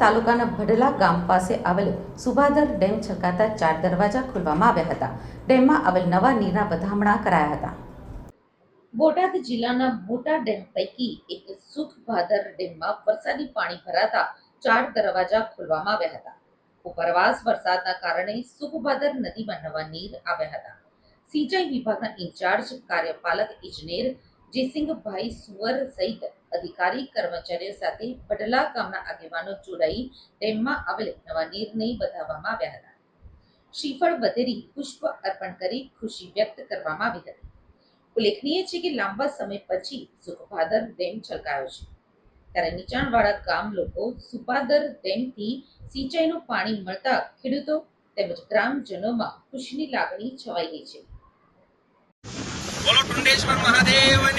તાલુકાના ભડલા ગામ પાસે આવેલ સુભાદર ડેમ છલકાતા ચાર દરવાજા ખોલવામાં આવ્યા હતા. ડેમમાં આવેલ નવા નીરના વધામણા કરાયા હતા. બોટાદ જિલ્લાના મોટા ડેમ પૈકી એક સુખભાદર ડેમમાં વરસાદી પાણી ભરાતા ચાર દરવાજા ખોલવામાં આવ્યા હતા. ઉપરવાસ વરસાદના કારણે સુખભાદર નદીમાં નવા નીર આવ્યા હતા. સિંચાઈ વિભાગના ઇન્ચાર્જ કાર્યપાલક ઇજનેર જયસિંહભાઈ સુવર સહિત અધિકારી, કર્મચારીઓ સાથે બડલા ગામના આગેવાનો જોડાઈ ડેમમાં આવેલ નવા નીરને વધાવવામાં આવ્યા હતા. શ્રીફળ વધેરી પુષ્પ અર્પણ કરી ખુશી વ્યક્ત કરવામાં આવી હતી. ઉલ્લેખનીય છે કે લાંબા સમય પછી સુખભાદર ડેમ છલકાયો છે. ત્યારે નીચાણવાળા ગામ લોકો સુપાદર ડેમથી સિંચાઈનું પાણી મળતા ખેડૂતો તેમજ ગ્રામજનોમાં ખુશીની લાગણી છવાઈ ગઈ છે. બોલો ટુંડેશ્વર મહાદેવની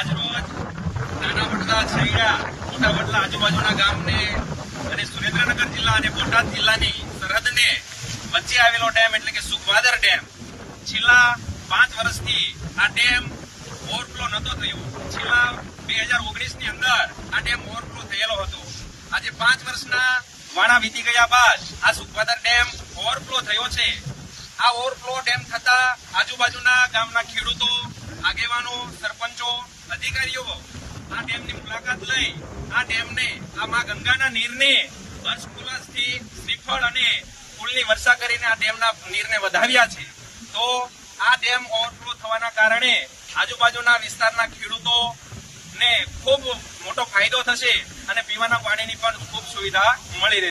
આજ રોજ નાના વડલા છૈયા, મોટા વડલા આજુબાજુના ગામને અને સુરેન્દ્રનગર જિલ્લા અને બોટાદ જિલ્લાની સરહદને વચ્ચે આવેલો ડેમ એટલે કે સુખવાદર ડેમ, છેલ્લા પાંચ વર્ષથી આ ડેમ ઓવરફ્લો નતો થયો. છેલ્લા બે હજાર ઓગણીસની અંદર આ ડેમ ઓવરફ્લો થયેલો હતો. આજે પાંચ વર્ષના વાણા વીતી ગયા બાદ આ સુખવાદર ડેમ ઓવરફ્લો થયો છે. આ ઓવરફ્લો ડેમ થતા આજુબાજુના ગામના ખેડૂતો, આગેવાનો, સરપંચો અધિકારીઓ, આ ડેમની મુલાકાત લઈ, આ ડેમને આ મા ગંગાના નીરને હર્ષોલ્લાસથી શ્રીફળ અને ફૂલની વર્ષા કરીને આ ડેમના નીરને વધાવ્યા છે. તો આ ડેમ ઓવરફ્લો થવાના કારણે આજુબાજુના વિસ્તારના ખેડૂતો ને ખૂબ મોટો ફાયદો થશે અને પીવાના પાણીની પણ ખૂબ સુવિધા મળી રહેશે.